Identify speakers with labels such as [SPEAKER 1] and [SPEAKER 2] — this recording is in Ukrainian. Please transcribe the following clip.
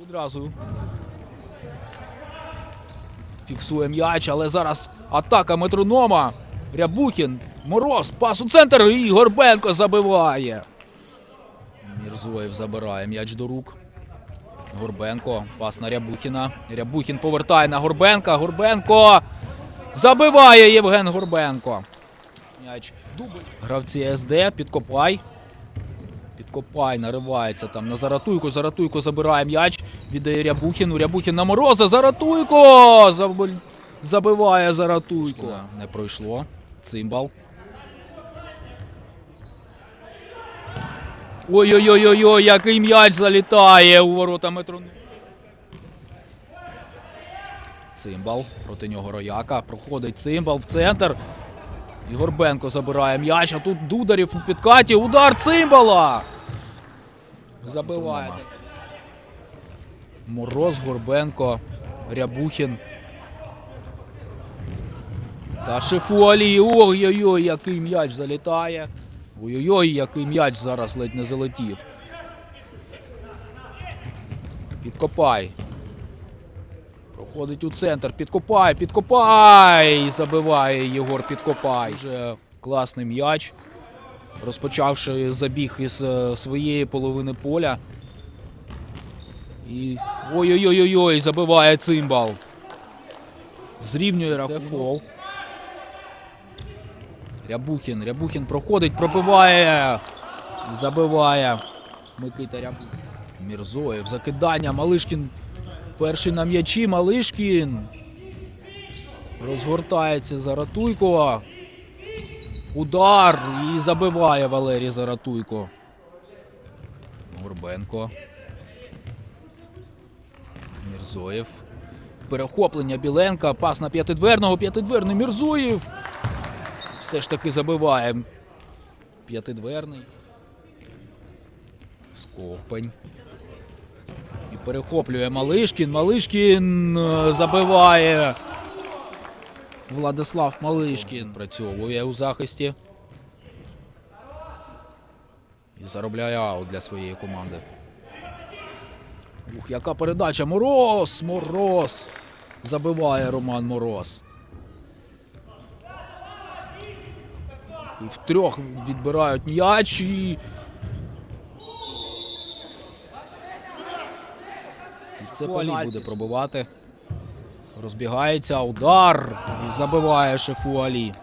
[SPEAKER 1] Відразу фіксує м'яч, але зараз атака метронома. Рябухін, Мороз, пас у центр і Горбенко забиває. Мірзоєв забирає м'яч до рук. Горбенко, пас на Рябухіна. Рябухін повертає на Горбенка. Горбенко забиває Євген Горбенко. М'яч дубль. Гравці СД, підкопай. Підкопай, наривається там на Заратуйко. Заратуйко забирає м'яч. Віддає Рябухіну. Рябухін на Мороза. Заратуйко! Заб- Забиває Заратуйко. Не пройшло. Цимбал. Ой-ой-ой-ой, який м'яч залітає у ворота метро. Цимбал. Проти нього рояка. Проходить цимбал в центр. Горбенко забирає м'яч, а тут Дударів у підкаті. Удар цимбала! Забиває. Мороз, Горбенко, Рябухін. Та Шифуалі. Ой-ой-ой, який м'яч залітає. Ой-ой-ой, який м'яч зараз ледь не залетів. Підкопай. Проходить у центр. Підкопай, підкопай! Забиває Єгор Підкопай. Вже класний м'яч. Розпочавши забіг із е, своєї половини поля. І. Ой-ой-ой-ой, забиває цимбал. Зрівнює рахунок. Це фол. Рябухін. Рябухін проходить, пробиває. Забиває. Микита Рябухін. Мірзоєв. Закидання. Малишкін. Перший на м'ячі. Малишкін. Розгортається Заратуйко. Удар. І забиває Валерій Заратуйко. Горбенко. Мірзоєв. Перехоплення Біленка. Пас на п'ятидверного. П'ятидверний Мірзоєв. Все ж таки забиває. П'ятидверний. Сковпень. І перехоплює Малишкін. Малишкін е, забиває. Владислав Малишкін працьовує у захисті. І заробляє аут для своєї команди. Ух, яка передача! Мороз! Мороз! Забиває Роман Мороз. І втрьох відбирають м'яч і. І це пенальті буде пробивати. Розбігається удар і забиває Шефу Алі.